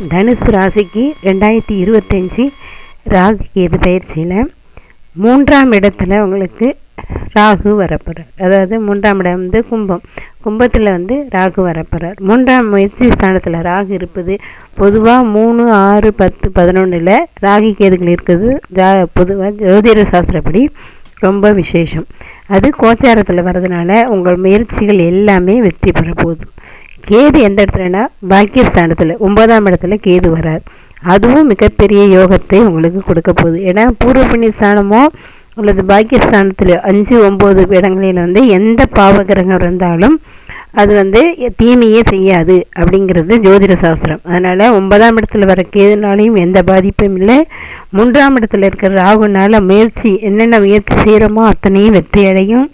தனுசு ராசிக்கு ரெண்டாயிரத்தி இருபத்தஞ்சி ராகு கேது பயிற்சியில் மூன்றாம் இடத்துல உங்களுக்கு ராகு வரப்போகிறார் அதாவது மூன்றாம் இடம் வந்து கும்பம். கும்பத்தில் வந்து ராகு வரப்போகிறார் மூன்றாம் முயற்சி ஸ்தானத்தில் ராகு இருப்பது பொதுவாக மூணு ஆறு பத்து பதினொன்றில் ராகி கேதுகள் இருக்கிறது. ஜா பொதுவாக ஜோதிட சாஸ்திரப்படி ரொம்ப விசேஷம். அது கோச்சாரத்தில் வர்றதுனால உங்கள் முயற்சிகள் எல்லாமே வெற்றி பெற போகுது. கேது எந்த இடத்துலனா பாக்கியஸ்தானத்தில் ஒன்பதாம் இடத்துல கேது வரார். அதுவும் மிகப்பெரிய யோகத்தை உங்களுக்கு கொடுக்க போகுது. ஏன்னா பூர்வ புண்ணியஸ்தானமோ அல்லது பாக்கியஸ்தானத்தில் அஞ்சு ஒம்பது இடங்களில் வந்து எந்த பாவகிரகம் இருந்தாலும் அது வந்து தீமையே செய்யாது அப்படிங்கிறது ஜோதிட சாஸ்திரம். அதனால் ஒன்பதாம் இடத்துல வர கேதுனாலையும் எந்த பாதிப்பும் இல்லை. மூன்றாம் இடத்துல இருக்கிற ராகுனால முயற்சி என்னென்ன முயற்சி செய்கிறோமோ அத்தனையும் வெற்றி அடையும்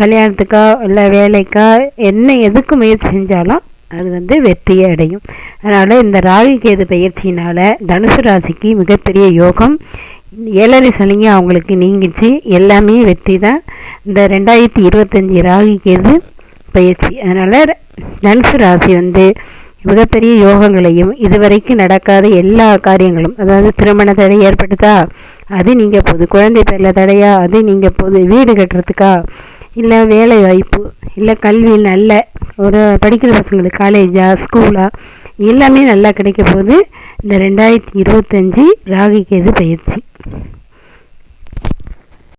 கல்யாணத்துக்கோ இல்லை வேலைக்கா என்ன எதுக்கு முயற்சி செஞ்சாலும் அது வந்து வெற்றியை அடையும். அதனால் இந்த ராகு கேது பயிற்சியினால் தனுசு ராசிக்கு மிகப்பெரிய யோகம். ஏழரை சனிங்க அவங்களுக்கு நீங்கிச்சு. எல்லாமே வெற்றி தான் இந்த ரெண்டாயிரத்தி இருபத்தஞ்சி ராகு கேது பயிற்சி. அதனால் தனுசு ராசி வந்து மிகப்பெரிய யோகங்களையும் இதுவரைக்கும் நடக்காத எல்லா காரியங்களும் அதாவது திருமண தடை ஏற்படுதா அது நீங்கள் போகுது. குழந்தை பேரில் தடையா? அது நீங்கள் போகுது. வீடு கட்டுறதுக்கா? இல்லை வேலை வாய்ப்பு இல்லை கல்வி நல்ல ஒரு படிக்கிற பசங்களுக்கு காலேஜா ஸ்கூலா எல்லாமே நல்லா கிடைக்க போகுது. இந்த ரெண்டாயிரத்தி இருபத்தஞ்சி ராகு கேது பயிற்சி.